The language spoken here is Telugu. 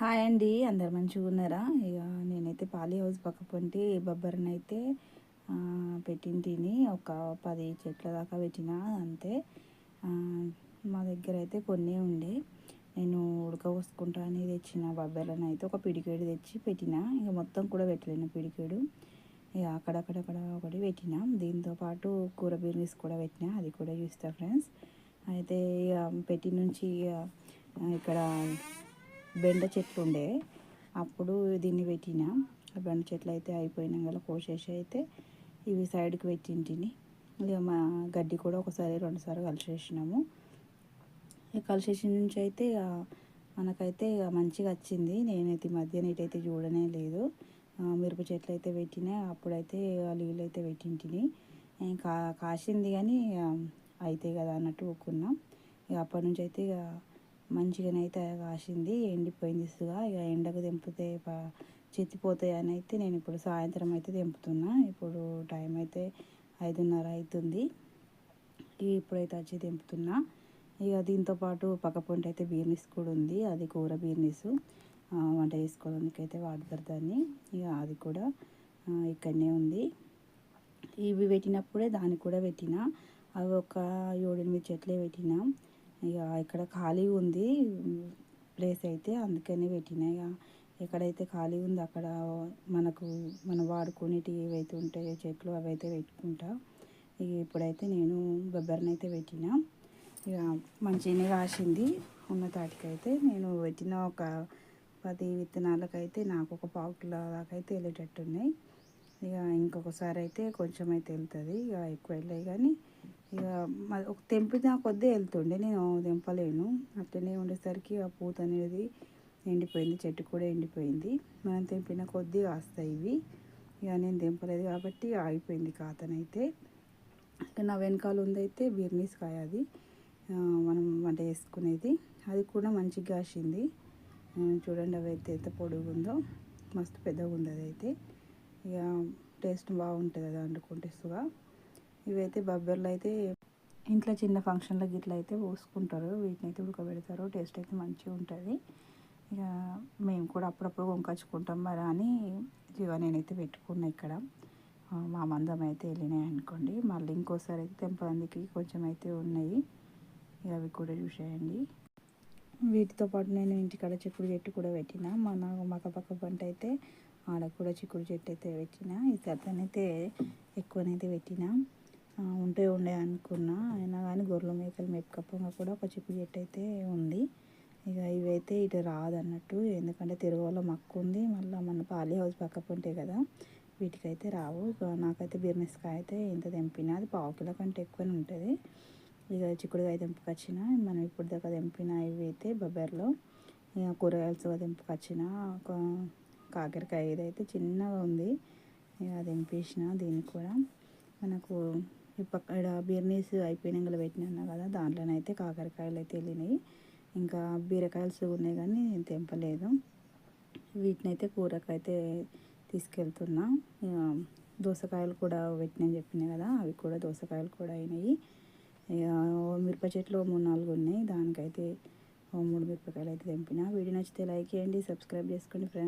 హాయ్ అండి అందరు మంచిగా ఉన్నారా? ఇక నేనైతే పాలి హౌస్ పక్క పొంటి బొబ్బరిని అయితే పెట్టిన తిని ఒక పది చెట్ల దాకా పెట్టిన అంతే. మా దగ్గర అయితే కొన్ని ఉండే. నేను ఉడకబోసుకుంటా అని తెచ్చిన బొబ్బరిని అయితే ఒక పిడికేడు తెచ్చి పెట్టిన. ఇక మొత్తం కూడా పెట్టలేను పిడికేడు. ఇక అక్కడక్కడక్కడ ఒకటి పెట్టిన. దీంతో పాటు కూర బిర్నీస్ కూడా పెట్టిన. అది కూడా చూస్తా ఫ్రెండ్స్. అయితే ఇక పెట్టి నుంచి ఇక ఇక్కడ బెండ చెట్లు ఉండే. అప్పుడు దీన్ని పెట్టిన. ఆ బెండ చెట్లు అయితే అయిపోయినాక కోసేసి అయితే ఇవి సైడ్కి పెట్టింటిని. ఇక మా గడ్డి కూడా ఒకసారి రెండుసార్లు కలిసేసినాము. ఇక కలిసేసిన నుంచి అయితే ఇక మనకైతే ఇక మంచిగా వచ్చింది. నేనైతే ఈ మధ్య నీటైతే చూడనే లేదు. మిరప చెట్లు అయితే పెట్టినా. అప్పుడైతే ఆ నీళ్ళు అయితే పెట్టింటిని. ఇంకా కాసింది కానీ ఇక అయితే కదా అన్నట్టు ఒక్కున్నాం ఇక అప్పటి నుంచి అయితే ఇక మంచిగానే అయితే కాసింది ఎండిపోయింది ఇసుగా ఇక ఎండకు తెంపితే చెత్తిపోతాయి అని అయితే నేను ఇప్పుడు సాయంత్రం అయితే తెంపుతున్నా. ఇప్పుడు టైం అయితే ఐదున్నర అవుతుంది ఇక ఇప్పుడైతే వచ్చి తెంపుతున్నా. ఇక దీంతో పాటు పక్క పొంట అయితే బీర్నిస్ కూడా ఉంది. అది కూర బీర్నిస్. వంట చేసుకోవడానికి అయితే వాడతారు దాన్ని. ఇక అది కూడా ఇక్కడనే ఉంది. ఇవి పెట్టినప్పుడే దాన్ని కూడా పెట్టిన. అవి ఒక ఏడెనిమిది చెట్లే పెట్టిన. ఇక ఇక్కడ ఖాళీ ఉంది ప్లేస్ అయితే అందుకనే పెట్టిన ఇక ఎక్కడైతే ఖాళీ ఉంది అక్కడ మనకు మనం వాడుకునేటివి ఏవైతే ఉంటాయో చెట్లు అవి అయితే పెట్టుకుంటా. ఇక ఇప్పుడైతే నేను బొబ్బరిని అయితే పెట్టిన. ఇక మంచిగానే కాసింది. ఉన్న తాటికైతే నేను పెట్టిన ఒక పది విత్తనాలకైతే నాకు ఒక పావు కిలో దాకా అయితే వెళ్ళేటట్టున్నాయి. ఇక ఇంకొకసారి అయితే కొంచెం అయితే వెళ్తుంది. ఇక ఎక్కువ వెళ్ళాయి కానీ ఇక మ- ఒక తెంపిన కొద్దీ వెళ్తుండే. నేను తెంపలేను. అట్లనే ఉండేసరికి ఆ పూత అనేది ఎండిపోయింది. చెట్టు కూడా ఎండిపోయింది. మనం తెంపిన కొద్దీ కాస్తాయి ఇవి. ఇక నేను తెంపలేదు కాబట్టి ఆగిపోయింది కాతనైతే. ఇక నా వెనకాల ఉందైతే బిర్నీస్ కాయ అది మనం వంట చేసుకునేది. అది కూడా మంచిగా కాసింది. చూడండి అవి అయితే ఎంత పొడుగు ఉందో మస్తు పెద్దగా ఉంది అది అయితే ఇక టేస్ట్ బాగుంటుంది అది వండుకుంటే సుగా ఇవైతే బొబ్బర్లు అయితే ఇంట్లో చిన్న ఫంక్షన్లకు ఇట్లా అయితే పోసుకుంటారు. వీటిని అయితే ఉడకబెడతారు. టేస్ట్ అయితే మంచిగా ఉంటుంది. ఇక మేము కూడా అప్పుడప్పుడు వంకొచ్చుకుంటాం మరి అని జీవ నేనైతే పెట్టుకున్నా ఇక్కడ. మా మందం అయితే వెళ్ళినాయి అనుకోండి. మళ్ళీ ఇంకోసారి అయితే తెంపడానికి కొంచెం అయితే ఉన్నాయి. ఇక అవి కూడా చూసేయండి. వీటితో పాటు నేను ఇంటికాడ చెప్పుడు చెట్టు కూడా పెట్టిన. మన మక పక్క పంట అయితే ఆడ కూడా చిక్కుడు చెట్టు అయితే పెట్టిన ఈ అయితే ఎక్కువనైతే పెట్టిన. ఉంటే ఉండే అనుకున్నా. అయినా కానీ గొర్రెల మేకలు మెప్పకపోగా కూడా ఒక చిక్కుడు చెట్టు అయితే ఉంది. ఇక ఇవైతే ఇటు రాదన్నట్టు. ఎందుకంటే తిరువలో మక్కు ఉంది. మళ్ళీ మన పాలీ హౌస్ పక్క ఉంటే కదా వీటికైతే రావు. నాకైతే బిర్నెస్కాయ అయితే ఇంత తెంపిన. అది పావు కిలో కంటే ఎక్కువనే ఉంటుంది. ఇక చిక్కుడుకాయ తెంపుకొచ్చిన. మనం ఇప్పుడు దాకా తెంపిన ఇవి అయితే బొబ్బర్లో ఇక కూరగాయలతో తెంపుకొచ్చిన. ఒక కాకరకాయ ఇదైతే చిన్నగా ఉంది ఇక అది తెంపేసిన దీన్ని కూడా మనకు ఈ ఇక్కడ బిర్నీస్ అయిపోయినాక పెట్టినా కదా దాంట్లోనైతే కాకరకాయలు అయితే వెళ్ళినాయి. ఇంకా బీరకాయలు ఉన్నాయి కానీ నేను తెంపలేదు. వీటిని అయితే కూరకైతే తీసుకెళ్తున్నా. ఇక దోసకాయలు కూడా పెట్టినని చెప్పినాయి కదా అవి కూడా దోసకాయలు కూడా అయినాయి. ఇక మిరప చెట్లు మూడు నాలుగు ఉన్నాయి దానికైతే మూడు మిరపకాయలు అయితే తెంపిన. వీడియో నచ్చితే లైక్ చేయండి సబ్స్క్రైబ్ చేసుకోండి ఫ్రెండ్స్.